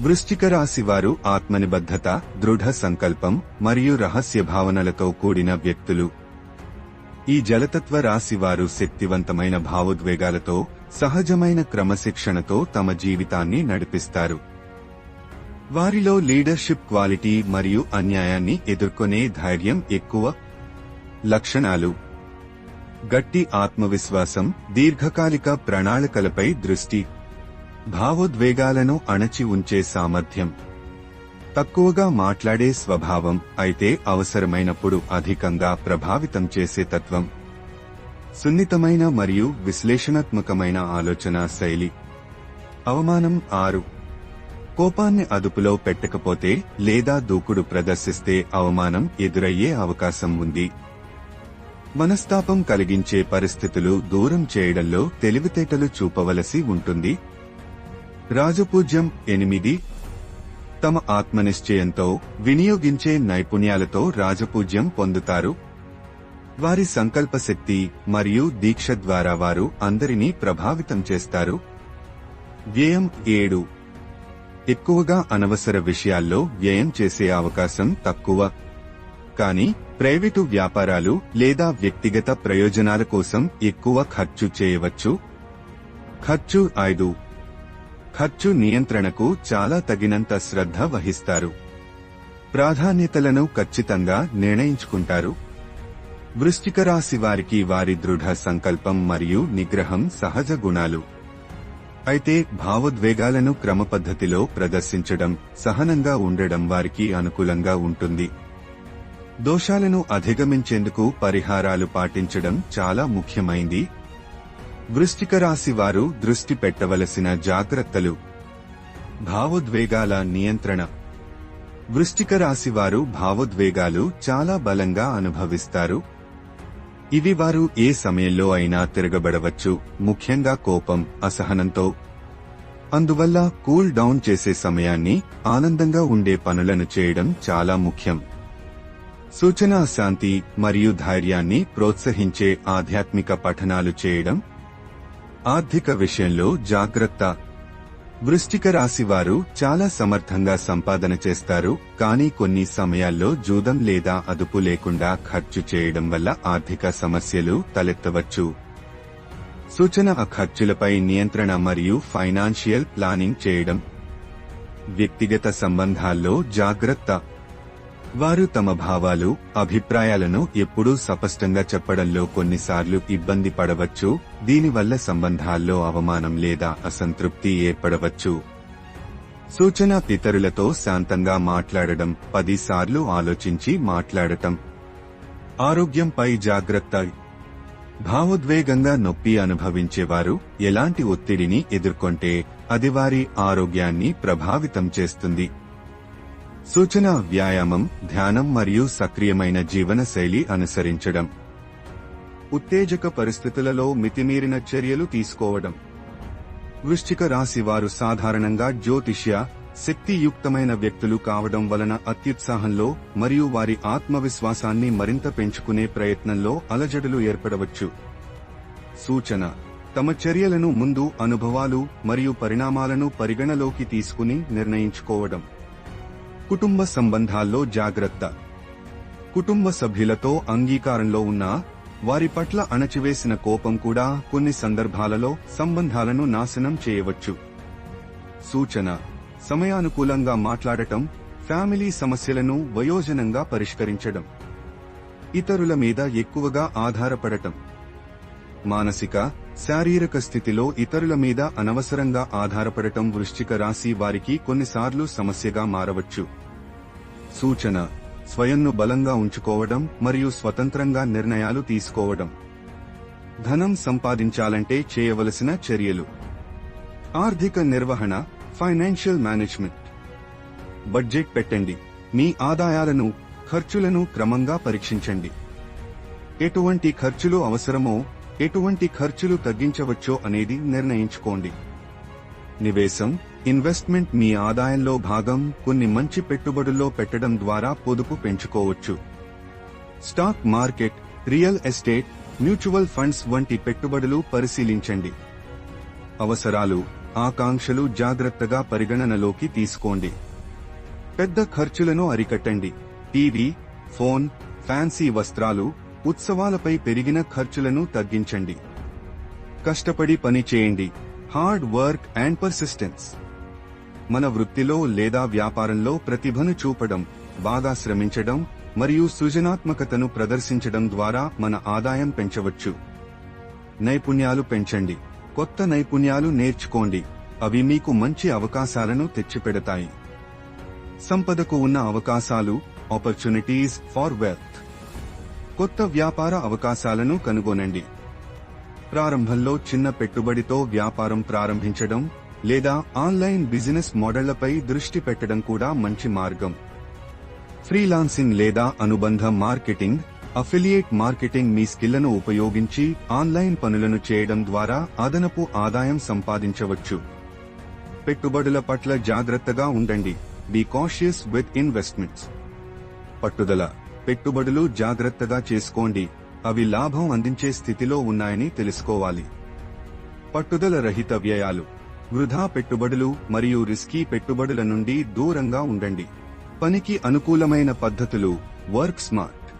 వృశ్చిక రాశి వారు ఆత్మనిబద్ధత దృఢ సంకల్పం మరియు రహస్య భావనలతో కూడిన వ్యక్తులు. ఈ జలతత్వ రాశి వారు శక్తివంతమైన భావోద్వేగాలతో సహజమైన క్రమశిక్షణతో తమ జీవితాన్ని నడిపిస్తారు. వారిలో లీడర్షిప్ క్వాలిటీ మరియు అన్యాయాన్ని ఎదుర్కొనే ధైర్యం ఎక్కువ. లక్షణాలు. గట్టి ఆత్మవిశ్వాసం దీర్ఘకాలిక ప్రణాళికలపై దృష్టి. భావోద్వేగాలను అణచి ఉంచే సామర్థ్యం. తక్కువగా మాట్లాడే స్వభావం అయితే అవసరమైనప్పుడు అధికంగా ప్రభావితం చేసే తత్వం. సున్నితమైన మరియు విశ్లేషణాత్మకమైన ఆలోచన శైలి. అవమానం ఆరు. కోపాన్ని అదుపులో పెట్టకపోతే లేదా దూకుడు ప్రదర్శిస్తే అవమానం ఎదురయ్యే అవకాశం ఉంది. మనస్తాపం కలిగించే పరిస్థితులు దూరం చేయడంలో తెలివితేటలు చూపవలసి ఉంటుంది. రాజపూజ్యం ఎనిమిది. తమ ఆత్మనిశ్చయంతో వినియోగించే నైపుణ్యాలతో రాజపూజ్యం పొందుతారు. వారి సంకల్పశక్తి మరియు దీక్ష ద్వారా వారు అందరినీ ప్రభావితం చేస్తారు. వ్యయం ఏడు. ఎక్కువగా అనవసర విషయాల్లో వ్యయం చేసే అవకాశం తక్కువ. కానీ ప్రైవేటు వ్యాపారాలు లేదా వ్యక్తిగత ప్రయోజనాల కోసం ఎక్కువ ఖర్చు చేయవచ్చు. ఖర్చు ఐదు. ఖర్చు నియంత్రణకు చాలా తగినంత శ్రద్ధ వహిస్తారు. ప్రాధాన్యతలను ఖచ్చితంగా నిర్ణయించుకుంటారు. వృష్టిక రాశి వారికి వారి దృఢ సంకల్పం మరియు నిగ్రహం సహజ గుణాలు. అయితే భావోద్వేగాలను క్రమపద్ధతిలో ప్రదర్శించడం సహనంగా ఉండడం వారికి అనుకూలంగా ఉంటుంది. దోషాలను అధిగమించేందుకు పరిహారాలు పాటించడం చాలా ముఖ్యమైంది. వృష్టిక రాశి వారు దృష్టి పెట్టవలసిన జాగ్రత్తలు. భావోద్వేగాల నియంత్రణ. వృష్టిక రాశి వారు భావోద్వేగాలు చాలా బలంగా అనుభవిస్తారు. ఇవి వారు ఏ సమయంలో అయినా తిరగబడవచ్చు. ముఖ్యంగా కోపం అసహనంతో. అందువల్ల కూల్ డౌన్ చేసే సమయాన్ని ఆనందంగా ఉండే పనులను చేయడం చాలా ముఖ్యం. సూచనా శాంతి మరియు ధైర్యాన్ని ప్రోత్సహించే ఆధ్యాత్మిక పఠనాలు చేయడం ఆర్థిక విషయంలో జాగ్రత్త. వృష్టిక రాశి వారు చాలా సమర్థంగా సంపాదన చేస్తారు కానీ కొన్ని సమయాల్లో జూదం లేదా అదుపు లేకుండా ఖర్చు చేయడం వల్ల ఆర్థిక సమస్యలు తలెత్తవచ్చు. సూచన ఆ ఖర్చులపై నియంత్రణ మరియు ఫైనాన్షియల్ ప్లానింగ్ చేయడం. వ్యక్తిగత సంబంధాల్లో జాగ్రత్త. వారు తమ భావాలు అభిప్రాయాలను ఎప్పుడూ స్పష్టంగా చెప్పడంలో కొన్నిసార్లు ఇబ్బంది పడవచ్చు దీనివల్ల సంబంధాల్లో అవమానం లేదా అసంతృప్తి ఏర్పడవచ్చు. సూచన ఇతరులతో శాంతంగా మాట్లాడడం పదిసార్లు ఆలోచించి మాట్లాడటం. ఆరోగ్యంపై జాగ్రత్త. భావోద్వేగంగా నొప్పి అనుభవించేవారు ఎలాంటి ఒత్తిడిని ఎదుర్కొంటే అది వారి ఆరోగ్యాన్ని ప్రభావితం చేస్తుంది. సూచన వ్యాయామం ధ్యానం మరియు సక్రియమైన జీవనశైలి అనుసరించడం. ఉత్తేజక పరిస్థితులలో మితిమీరిన చర్యలు తీసుకోవడం. వృశ్చిక రాశి వారు సాధారణంగా జ్యోతిష్య శక్తియుక్తమైన వ్యక్తులు కావడం వలన అత్యుత్సాహంలో మరియు వారి ఆత్మవిశ్వాసాన్ని మరింత పెంచుకునే ప్రయత్నంలో అలజడులు ఏర్పడవచ్చు. సూచన తమ చర్యలను ముందు అనుభవాలు మరియు పరిణామాలను పరిగణలోకి తీసుకుని నిర్ణయించుకోవడం. కుటుంబ సంబంధాల్లో జాగ్రత్త. కుటుంబ సభ్యులతో అంగీకారంలో ఉన్న వారి పట్ల అణచివేసిన కోపం కూడా కొన్ని సందర్భాలలో సంబంధాలను నాశనం చేయవచ్చు. సూచన సమయానుకూలంగా మాట్లాడటం ఫ్యామిలీ సమస్యలను వయోజనంగా పరిష్కరించడం. ఇతరుల మీద ఎక్కువగా ఆధారపడటం. మానసిక శారీరక స్థితిలో ఇతరుల మీద అనవసరంగా ఆధారపడటం వృశ్చిక రాశి వారికి కొన్నిసార్లు సమస్యగా మారవచ్చు. సూచన. స్వయంను బలంగా ఉంచుకోవడం మరియు స్వతంత్రంగా నిర్ణయాలు తీసుకోవడం. ధనం సంపాదించాలంటే చేయవలసిన చర్యలు. ఆర్థిక నిర్వహణ. Financial management. బడ్జెట్ పెట్టండి. మీ ఆదాయాలను ఖర్చులను క్రమంగా పరీక్షించండి. ఎటువంటి ఖర్చులు అవసరమో ఎటువంటి ఖర్చులు తగ్గించవచ్చో అనేది నిర్ణయించుకోండి. నివేశం ఇన్వెస్ట్మెంట్ మీ ఆదాయంలో భాగం కొన్ని మంచి పెట్టుబడుల్లో పెట్టడం ద్వారా పొదుపు పెంచుకోవచ్చు. Stock market real estate mutual funds వంటి పెట్టుబడులు పరిశీలించండి. అవసరాలు ఆకాంక్షలు జాగ్రత్తగా పరిగణనలోకి తీసుకోండి. పెద్ద ఖర్చులను అరికట్టండి. టీవీ ఫోన్ ఫ్యాన్సీ వస్త్రాలు ఉత్సవాలపై పెరిగిన ఖర్చులను తగ్గించండి. కష్టపడి పని చేయండి. హార్డ్ వర్క్ అండ్ పర్సిస్టెన్స్ మన వృత్తిలో లేదా వ్యాపారంలో ప్రతిభను చూపడం బాగా శ్రమించడం మరియు సృజనాత్మకతను ప్రదర్శించడం ద్వారా మన ఆదాయం పెంచవచ్చు. నైపుణ్యాలు పెంచండి. కొత్త నైపుణ్యాలు నేర్చుకోండి. అవి మీకు మంచి అవకాశాలను తెచ్చిపెడతాయి. సంపదకు ఉన్న అవకాశాలు ఆపర్చునిటీస్ ఫార్ వెల్త్ కొత్త వ్యాపార అవకాశాలను కనుగొనండి. ప్రారంభంలో చిన్న పెట్టుబడితో వ్యాపారం ప్రారంభించడం లేదా ఆన్లైన్ బిజినెస్ మోడళ్ళపై దృష్టి పెట్టడం కూడా మంచి మార్గం. ఫ్రీలాన్సింగ్ లేదా అనుబంధ మార్కెటింగ్ అఫిలియేట్ మార్కెటింగ్ మీ స్కిల్లను ఉపయోగించి ఆన్లైన్ పనులను చేయడం ద్వారా అదనపు ఆదాయం సంపాదించవచ్చు. పెట్టుబడుల పట్ల జాగ్రత్తగా ఉండండి. బీ కాషియస్ విత్ ఇన్వెస్ట్మెంట్స్ పట్టుదల. పెట్టుబడులు జాగ్రత్తగా చేసుకోండి. అవి లాభం అందించే స్థితిలో ఉన్నాయని తెలుసుకోవాలి. పట్టుదల రహిత వ్యయాలు. వృధా పెట్టుబడులు మరియు రిస్కీ పెట్టుబడుల నుండి దూరంగా ఉండండి. పనికి అనుకూలమైన పద్ధతులు. Work smart.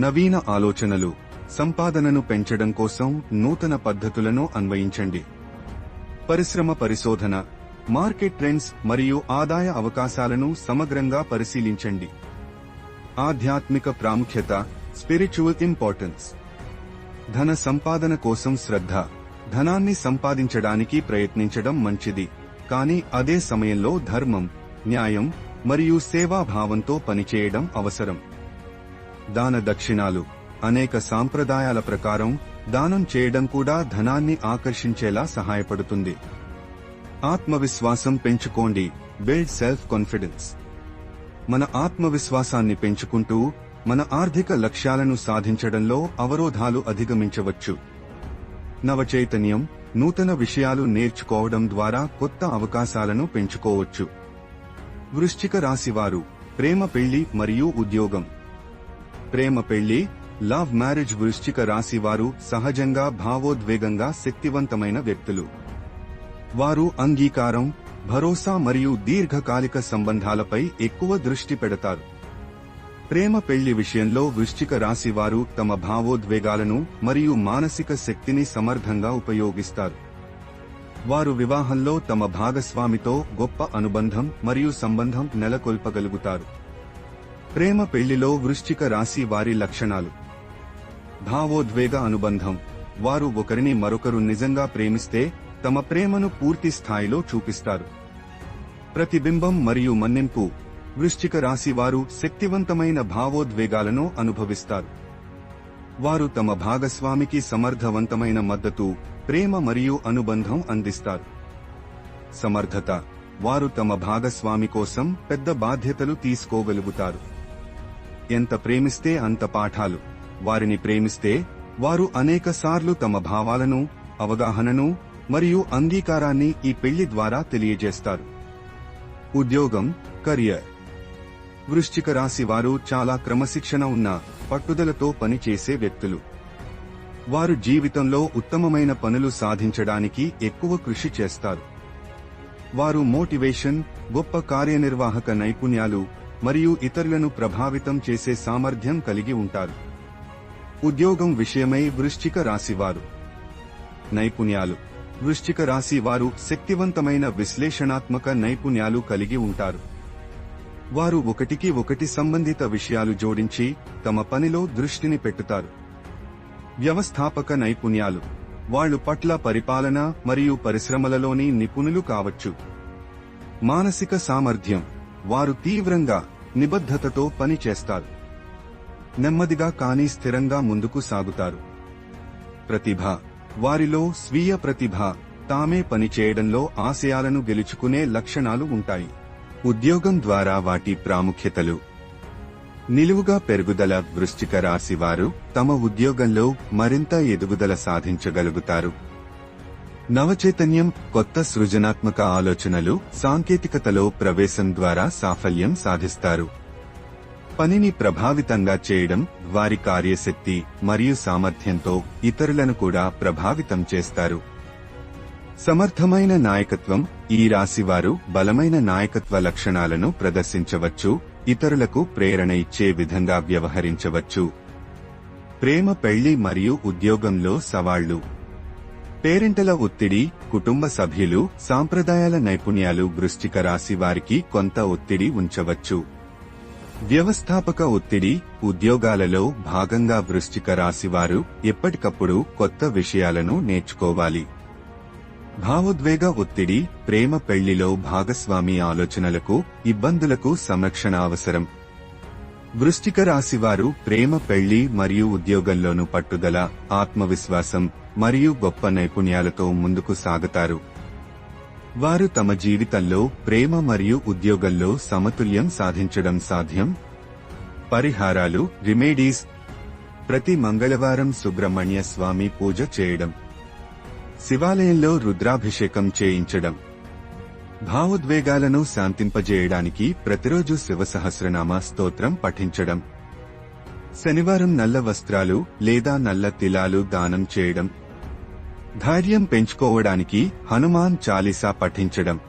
నవీన ఆలోచనలు. సంపాదనను పెంచడం కోసం నూతన పద్ధతులను అన్వయించండి. పరిశ్రమ పరిశోధన. మార్కెట్ ట్రెండ్స్ మరియు ఆదాయ అవకాశాలను సమగ్రంగా పరిశీలించండి. ఆధ్యాత్మిక ప్రాముఖ్యత స్పిరిచువల్ ఇంపార్టెన్స్ ధన సంపాదన కోసం శ్రద్ధ ధనాన్ని సంపాదించడానికి ప్రయత్నించడం మంచిది. కానీ అదే సమయంలో ధర్మం న్యాయం మరియు సేవాభావంతో పనిచేయడం అవసరం. దాన దక్షిణాలు అనేక సాంప్రదాయాల ప్రకారం దానం చేయడం కూడా ధనాన్ని ఆకర్షించేలా సహాయపడుతుంది. ఆత్మవిశ్వాసం పెంచుకోండి బిల్డ్ సెల్ఫ్ కాన్ఫిడెన్స్ మన ఆత్మవిశ్వాసాన్ని పెంచుకుంటూ మన ఆర్థిక లక్ష్యాలను సాధించడంలో అవరోధాలు అధిగమించవచ్చు. నవచైతన్యం నూతన విషయాలు నేర్చుకోవడం ద్వారా కొత్త అవకాశాలను పెంచుకోవచ్చు. వృశ్చిక రాశివారు ప్రేమ పెళ్ళి మరియు ఉద్యోగం. ప్రేమ పెళ్ళి లవ్ మ్యారేజ్ వృశ్చిక రాశివారు సహజంగా భావోద్వేగంగా శక్తివంతమైన వ్యక్తులు. వారు అంగీకారం భరోసా మరియు దీర్ఘకాలిక సంబంధాలపై ఎక్కువ దృష్టి పెడతారు. ప్రేమ పెళ్ళి విషయంలో వృశ్చిక రాశి వారు తమ భావోద్వేగాలను మరియు మానసిక శక్తిని సమర్థంగా ఉపయోగిస్తారు. వారు వివాహంలో తమ భాగస్వామితో గొప్ప అనుబంధం మరియు సంబంధం నెలకొల్పగలుగుతారు. ప్రేమ పెళ్ళిలో వృశ్చిక రాశి వారి లక్షణాలు. భావోద్వేగ అనుబంధం. వారు ఒకరిని మరొకరు నిజంగా ప్రేమిస్తే తమ ప్రేమను పూర్తి స్థాయిలో చూపిస్తారు. ప్రతిబింబం మరియు మన్నింపు వృశ్చిక రాశి వారు శక్తివంతమైన భావోద్వేగాలను అనుభవిస్తారు. వారు తమ భాగస్వామికి సమర్థవంతమైన మద్దతు ప్రేమ మరియు అనుబంధం అందిస్తారు. సమర్థత వారు తమ భాగస్వామి కోసం పెద్ద బాధ్యతలు తీసుకోగలుగుతారు. ఎంత ప్రేమిస్తే అంత పాఠాలు. వారిని ప్రేమిస్తే వారు అనేక సార్లు తమ భావాలను అవగాహనను మరియు అంగీకారాన్ని ఈ పెళ్ళి ద్వారా తెలియజేస్తారు. ఉద్యోగం కరియర్. వృశ్చిక రాశి వారు చాలా క్రమశిక్షణ ఉన్న పట్టుదలతో పనిచేసే వ్యక్తులు. వారు జీవితంలో ఉత్తమమైన పనులు సాధించడానికి ఎక్కువ కృషి చేస్తారు. వారు మోటివేషన్ గొప్ప కార్యనిర్వాహక నైపుణ్యాలు మరియు ఇతరులను ప్రభావితం చేసే సామర్థ్యం కలిగి ఉంటారు. ఉద్యోగం విషయమై వృశ్చిక రాశివారు నైపుణ్యాలు. వృశ్చిక రాశి వారు శక్తివంతమైన విశ్లేషణాత్మక నైపుణ్యాలు కలిగి ఉంటారు. వారు ఒకటికి ఒకటి సంబంధిత విషయాలు జోడించి తమ పనిలో దృష్టిని పెట్టుతారు. వ్యవస్థాపక నైపుణ్యాలు. వాళ్ళు పట్ల పరిపాలన మరియు పరిశ్రమలలోని నిపుణులు కావచ్చు. మానసిక సామర్థ్యం. వారు తీవ్రంగా నిబద్ధతతో పనిచేస్తారు నెమ్మదిగా కానీ స్థిరంగా ముందుకు సాగుతారు. ప్రతిభ. వారిలో స్వీయ ప్రతిభ తామే పనిచేయడంలో ఆశయాలను గెలుచుకునే లక్షణాలు ఉంటాయి. ఉద్యోగం ద్వారా వాటి ప్రాముఖ్యతలు. నిలువుగా పెరుగుదల వృశ్చిక రాశి వారు తమ ఉద్యోగంలో మరింత ఎదుగుదల సాధించగలుగుతారు. నవచైతన్యం కొత్త సృజనాత్మక ఆలోచనలు సాంకేతికతలో ప్రవేశం ద్వారా సాఫల్యం సాధిస్తారు. పనిని ప్రభావితంగా చేయడం వారి కార్యశక్తి మరియు సామర్థ్యంతో ఇతరులను కూడా ప్రభావితం చేస్తారు. సమర్థమైన నాయకత్వం ఈ రాశివారు బలమైన నాయకత్వ లక్షణాలను ప్రదర్శించవచ్చు ఇతరులకు ప్రేరణ ఇచ్చే విధంగా వ్యవహరించవచ్చు. ప్రేమ పెళ్ళి మరియు ఉద్యోగంలో సవాళ్ళు. పేరెంటల ఒత్తిడి కుటుంబ సభ్యులు సాంప్రదాయాల నైపుణ్యాలు వృష్టిక రాశి వారికి కొంత ఒత్తిడి ఉంచవచ్చు. వ్యవస్థాపక ఒత్తిడి ఉద్యోగాలలో భాగంగా వృశ్చిక రాశివారు ఎప్పటికప్పుడు కొత్త విషయాలను నేర్చుకోవాలి. భావోద్వేగ ఒత్తిడి ప్రేమ పెళ్ళిలో భాగస్వామి ఆలోచనలకు ఇబ్బందులకు సంరక్షణ అవసరం. వృష్టిక రాశివారు ప్రేమ పెళ్ళి మరియు ఉద్యోగంలోనూ పట్టుదల ఆత్మవిశ్వాసం మరియు గొప్ప నైపుణ్యాలతో ముందుకు సాగుతారు. వారు తమ జీవితంలో ప్రేమ మరియు ఉద్యోగంలో సమతుల్యం సాధించడం సాధ్యం. పరిహారాలు రిమేడీస్ ప్రతి మంగళవారం సుబ్రహ్మణ్య స్వామి పూజ చేయడం. శివాలయంలో రుద్రాభిషేకం చేయించడం. భావోద్వేగాలను శాంతింపజేయడానికి ప్రతిరోజు శివసహస్రనామ స్తోత్రం పఠించడం. శనివారం నల్ల వస్త్రాలు లేదా నల్ల తిలాలు దానం చేయడం. ధైర్యం పెంచుకోవడానికి హనుమాన్ చాలీసా పఠించడం.